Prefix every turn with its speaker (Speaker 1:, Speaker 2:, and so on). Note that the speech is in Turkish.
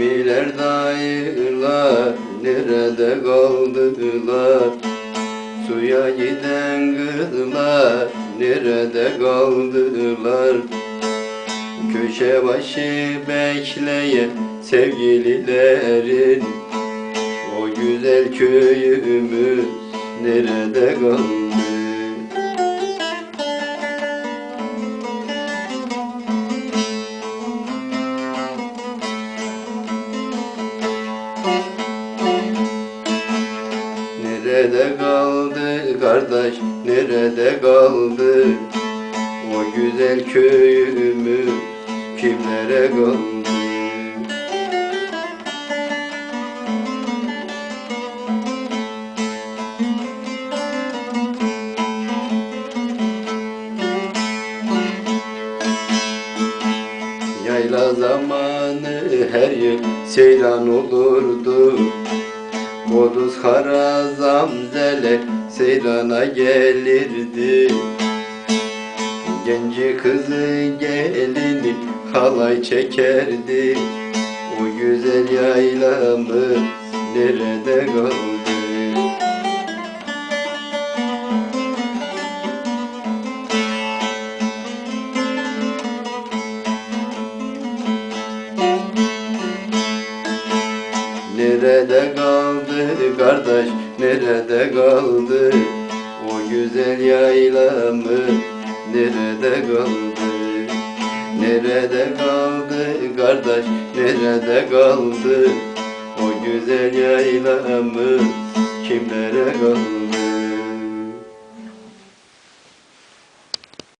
Speaker 1: Beyler dayılar nerede kaldılar? Suya giden kızlar nerede kaldılar? Köşe başı bekleyen sevgililerin O güzel köyümüz nerede kaldı Nerede kaldı kardeş, nerede kaldı? O güzel köyümüz kimlere kaldı? Yayla zamanı her yıl seyran olurdu Boduz harazam zele seyrana gelirdi Genci kızı gelini halay çekerdi O güzel yaylamız nerede kaldı? Nerede kaldı kardeş, nerede kaldı? O güzel yaylamı nerede kaldı? Nerede kaldı kardeş, nerede kaldı? O güzel yaylamı kimlere kaldı